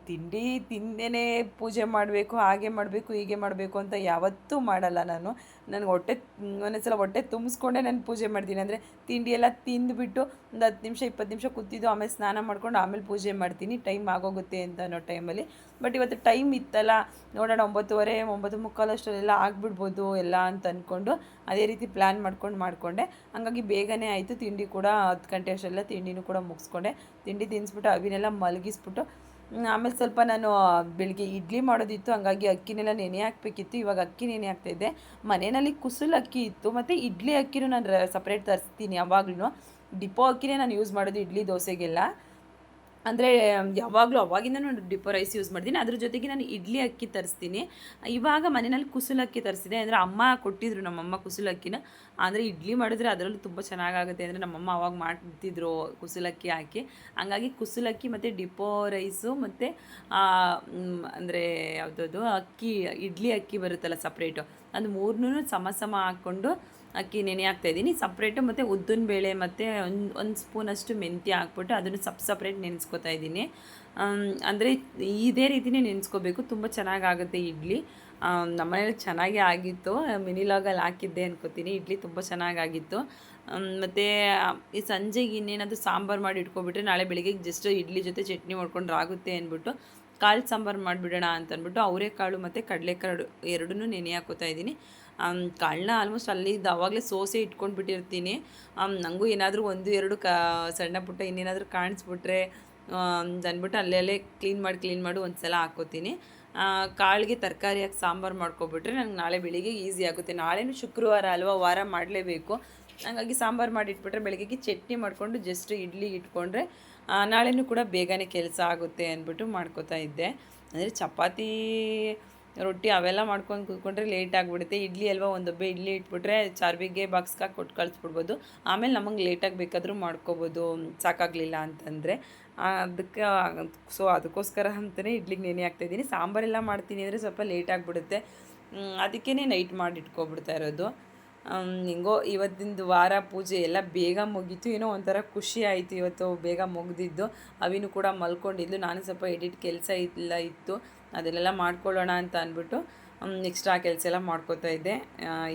ತಿಂಡಿ ತಿಂದೇ ಪೂಜೆ ಮಾಡಬೇಕು, ಹಾಗೆ ಮಾಡಬೇಕು, ಹೀಗೆ ಮಾಡಬೇಕು ಅಂತ ಯಾವತ್ತೂ ಮಾಡಲ್ಲ ನಾನು. ನನಗೆ ಹೊಟ್ಟೆ ಒಂದೊಂದ್ಸಲ ಹೊಟ್ಟೆ ತುಂಬಿಸ್ಕೊಂಡೆ ನಾನು ಪೂಜೆ ಮಾಡ್ತೀನಿ. ಅಂದರೆ ತಿಂಡಿ ಎಲ್ಲ ತಿಂದುಬಿಟ್ಟು ಒಂದು ಹತ್ತು ನಿಮಿಷ, ಇಪ್ಪತ್ತು ನಿಮಿಷ ಕೂತಿದ್ದು, ಆಮೇಲೆ ಸ್ನಾನ ಮಾಡ್ಕೊಂಡು ಆಮೇಲೆ ಪೂಜೆ ಮಾಡ್ತೀನಿ. ಟೈಮ್ ಆಗೋಗುತ್ತೆ ಅಂತ ಅನ್ನೋ ಟೈಮಲ್ಲಿ. ಬಟ್ ಇವತ್ತು ಟೈಮ್ ಇತ್ತಲ್ಲ, ನೋಡೋಣ ಒಂಬತ್ತುವರೆ, ಒಂಬತ್ತು ಮುಕ್ಕಾಲು ಅಷ್ಟರಲ್ಲೆಲ್ಲ ಆಗಿಬಿಡ್ಬೋದು ಎಲ್ಲ ಅಂತ ಅಂದ್ಕೊಂಡು ಅದೇ ರೀತಿ ಪ್ಲ್ಯಾನ್ ಮಾಡ್ಕೊಂಡು ಮಾಡಿಕೊಂಡೆ. ಹಂಗಾಗಿ ಬೇಗನೆ ಆಯಿತು. ತಿಂಡಿ ಕೂಡ ಹತ್ತು ಗಂಟೆ ಅಷ್ಟೆಲ್ಲ ತಿಂಡಿನೂ ಕೂಡ ಮುಗಿಸ್ಕೊಂಡೆ. ತಿಂಡಿ ತಿನ್ನಿಸ್ಬಿಟ್ಟು ಅವಿನೆಲ್ಲ ಮಲಗಿಸ್ಬಿಟ್ಟು ಆಮೇಲೆ ಸ್ವಲ್ಪ ನಾನು ಬೆಳಿಗ್ಗೆ ಇಡ್ಲಿ ಮಾಡೋದಿತ್ತು, ಹಾಗಾಗಿ ಅಕ್ಕಿನೆಲ್ಲ ನೆನೆ ಹಾಕ್ಬೇಕಿತ್ತು. ಇವಾಗ ಅಕ್ಕಿ ನೆನೆ ಹಾಕ್ತಾಯಿದ್ದೆ ಮನೆಯಲ್ಲಿ ಕುಸುಲ್ ಅಕ್ಕಿ ಇತ್ತು, ಮತ್ತು ಇಡ್ಲಿ ಅಕ್ಕಿನೂ ನಾನು ಸಪ್ರೇಟ್ ತರಿಸ್ತೀನಿ ಯಾವಾಗ್ಲೂ. ಡಿಪೋ ಅಕ್ಕಿನೇ ನಾನು ಯೂಸ್ ಮಾಡೋದು, ಇಡ್ಲಿ, ದೋಸೆಗೆಲ್ಲ. ಅಂದರೆ ಯಾವಾಗಲೂ ಅವಾಗಿಂದ ನಾನು ಡಿಪೋ ರೈಸ್ ಯೂಸ್ ಮಾಡ್ತೀನಿ. ಅದ್ರ ಜೊತೆಗೆ ನಾನು ಇಡ್ಲಿ ಅಕ್ಕಿ ತರಿಸ್ತೀನಿ. ಇವಾಗ ಮನೆಯಲ್ಲಿ ಕುಸುಲಕ್ಕಿ ತರಿಸಿದೆ ಅಂದರೆ ಅಮ್ಮ ಕೊಟ್ಟಿದ್ರು ನಮ್ಮಮ್ಮ ಕುಸುಲಕ್ಕಿನ ಅಂದರೆ ಇಡ್ಲಿ ಮಾಡಿದ್ರೆ ಅದರಲ್ಲೂ ತುಂಬ ಚೆನ್ನಾಗಾಗುತ್ತೆ ಅಂದರೆ ನಮ್ಮಮ್ಮ ಅವಾಗ ಮಾಡ್ತಿದ್ರು ಕುಸುಲಕ್ಕಿ ಹಾಕಿ. ಹಂಗಾಗಿ ಕುಸುಲಕ್ಕಿ ಮತ್ತು ಡಿಪೋ ರೈಸು ಮತ್ತು ಅಂದರೆ ಯಾವುದದು, ಅಕ್ಕಿ, ಇಡ್ಲಿ ಅಕ್ಕಿ ಬರುತ್ತಲ್ಲ ಸಪ್ರೇಟು ಅದು ಮೂರನ್ನೂ ಸಮ ಸಮ ಹಾಕ್ಕೊಂಡು ಅಕ್ಕಿ ನೆನೆ ಹಾಕ್ತಾ ಇದ್ದೀನಿ. ಸಪ್ರೇಟು ಮತ್ತು ಉದ್ದಿನ ಬೇಳೆ ಮತ್ತು ಒಂದು ಒಂದು ಸ್ಪೂನಷ್ಟು ಮೆಂತ್ಯ ಹಾಕ್ಬಿಟ್ಟು ಅದನ್ನು ಸಪ್ ಸಪ್ರೇಟ್ ನೆನೆಸ್ಕೋತಾ ಇದ್ದೀನಿ. ಅಂದರೆ ಇದೇ ರೀತಿನೇ ನೆನೆಸ್ಕೋಬೇಕು. ತುಂಬ ಚೆನ್ನಾಗಾಗುತ್ತೆ ಇಡ್ಲಿ. ನಮ್ಮನೇಲಿ ಚೆನ್ನಾಗೇ ಆಗಿತ್ತು. ಮಿನಿಲಾಗಲ್ಲಿ ಹಾಕಿದ್ದೆ ಅನ್ಕೋತೀನಿ. ಇಡ್ಲಿ ತುಂಬ ಚೆನ್ನಾಗಾಗಿತ್ತು. ಮತ್ತು ಈ ಸಂಜೆಗೆ ಇನ್ನೇನಾದರೂ ಸಾಂಬಾರು ಮಾಡಿ ಇಟ್ಕೊಬಿಟ್ರೆ ನಾಳೆ ಬೆಳಿಗ್ಗೆ ಜಸ್ಟ್ ಇಡ್ಲಿ ಜೊತೆ ಚಟ್ನಿ ಮಾಡ್ಕೊಂಡ್ರೆ ಆಗುತ್ತೆ ಅಂದ್ಬಿಟ್ಟು ಕಾಳು ಸಾಂಬಾರು ಮಾಡಿಬಿಡೋಣ ಅಂತಂದ್ಬಿಟ್ಟು ಅವರೆಕಾಳು ಮತ್ತು ಕಡಲೆಕಾಳು ಎರಡನ್ನೂ ನೆನೆ ಹಾಕೋತಾ ಇದ್ದೀನಿ. ಕಾಳನ್ನ ಆಲ್ಮೋಸ್ಟ್ ಅಲ್ಲಿದ್ದು ಆವಾಗಲೇ ಸೋಸೆ ಇಟ್ಕೊಂಡು ಬಿಟ್ಟಿರ್ತೀನಿ ನನಗೂ ಏನಾದರೂ ಒಂದು ಎರಡು ಕಾ ಸಣ್ಣ ಪುಟ್ಟ ಇನ್ನೇನಾದರೂ ಕಾಣಿಸ್ಬಿಟ್ರೆ ಅಂದ್ಬಿಟ್ಟು ಅಲ್ಲೇ ಕ್ಲೀನ್ ಮಾಡಿ ಕ್ಲೀನ್ ಮಾಡಿ ಒಂದು ಸಲ ಹಾಕೋತೀನಿ. ಆ, ಕಾಳಿಗೆ ತರಕಾರಿ ಹಾಕಿ ಸಾಂಬಾರು ಮಾಡ್ಕೊಬಿಟ್ರೆ ನಂಗೆ ನಾಳೆ ಬೆಳಿಗ್ಗೆ ಈಸಿ ಆಗುತ್ತೆ. ನಾಳೆನೂ ಶುಕ್ರವಾರ ಅಲ್ವಾ ವಾರ ಮಾಡಲೇಬೇಕು. ಹಂಗಾಗಿ ಸಾಂಬಾರು ಮಾಡಿ ಇಟ್ಬಿಟ್ರೆ ಬೆಳಗ್ಗೆಗೆ ಚಟ್ನಿ ಮಾಡಿಕೊಂಡು ಜಸ್ಟ್ ಇಡ್ಲಿ ಇಟ್ಕೊಂಡ್ರೆ ನಾಳೆನೂ ಕೂಡ ಬೇಗನೆ ಕೆಲಸ ಆಗುತ್ತೆ ಅಂದ್ಬಿಟ್ಟು ಮಾಡ್ಕೋತಾ ಇದ್ದೆ. ಅಂದರೆ ಚಪಾತಿ ರೊಟ್ಟಿ ಅವೆಲ್ಲ ಮಾಡ್ಕೊಂಡು ಕೂತ್ಕೊಂಡ್ರೆ ಲೇಟ್ ಆಗಿಬಿಡುತ್ತೆ. ಇಡ್ಲಿ ಅಲ್ವಾ ಒಂದು ಹಬ್ಬ ಇಡ್ಲಿ ಇಟ್ಬಿಟ್ರೆ ಚಾರ್ಬಿಗೆ ಬಾಕ್ಸ್ಗೆ ಕೊಟ್ಟು ಕಳಿಸ್ಬಿಡ್ಬೋದು. ಆಮೇಲೆ ನಮಗೆ ಲೇಟಾಗಿ ಬೇಕಾದರೂ ಮಾಡ್ಕೋಬೋದು. ಸಾಕಾಗಲಿಲ್ಲ ಅಂತಂದರೆ. ಅದಕ್ಕೆ ಸೊ ಅದಕ್ಕೋಸ್ಕರ ಅಂತಲೇ ಇಡ್ಲಿಗೆ ನೆನೆ ಹಾಕ್ತಾಯಿದ್ದೀನಿ ಸಾಂಬಾರೆಲ್ಲ ಮಾಡ್ತೀನಿ ಅಂದರೆ ಸ್ವಲ್ಪ ಲೇಟ್ ಆಗಿಬಿಡುತ್ತೆ. ಅದಕ್ಕೇ ನೈಟ್ ಮಾಡಿ ಇಟ್ಕೊಬಿಡ್ತಾ ಇರೋದು. ಹಿಂಗೋ ಇವತ್ತಿನ ವಾರ ಪೂಜೆ ಎಲ್ಲ ಬೇಗ ಮುಗೀತು. ಏನೋ ಒಂಥರ ಖುಷಿ ಆಯಿತು ಇವತ್ತು ಬೇಗ ಮುಗ್ದಿದ್ದು. ಅವಿನೂ ಕೂಡ ಮಲ್ಕೊಂಡಿದ್ದು ನಾನು ಸ್ವಲ್ಪ ಎಡಿಟ್ ಕೆಲಸ ಇಲ್ಲ ಇತ್ತು. ಅದನ್ನೆಲ್ಲ ಮಾಡ್ಕೊಳ್ಳೋಣ ಅಂತ ಅಂದ್ಬಿಟ್ಟು ಎಕ್ಸ್ಟ್ರಾ ಕೆಲಸ ಎಲ್ಲ ಮಾಡ್ಕೋತಾ ಇದ್ದೆ.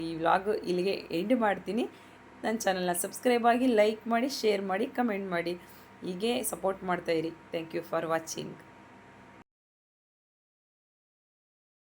ಈ ವ್ಲಾಗ್ ಇಲ್ಲಿಗೆ ಎಂಡ್ ಮಾಡ್ತೀನಿ. ನನ್ನ ಚಾನಲ್ನ ಸಬ್ಸ್ಕ್ರೈಬ್ ಆಗಿ ಲೈಕ್ ಮಾಡಿ ಶೇರ್ ಮಾಡಿ ಕಮೆಂಟ್ ಮಾಡಿ. ಹೀಗೆ ಸಪೋರ್ಟ್ ಮಾಡ್ತಾಯಿರಿ ಥ್ಯಾಂಕ್ ಯು ಫಾರ್ ವಾಚಿಂಗ್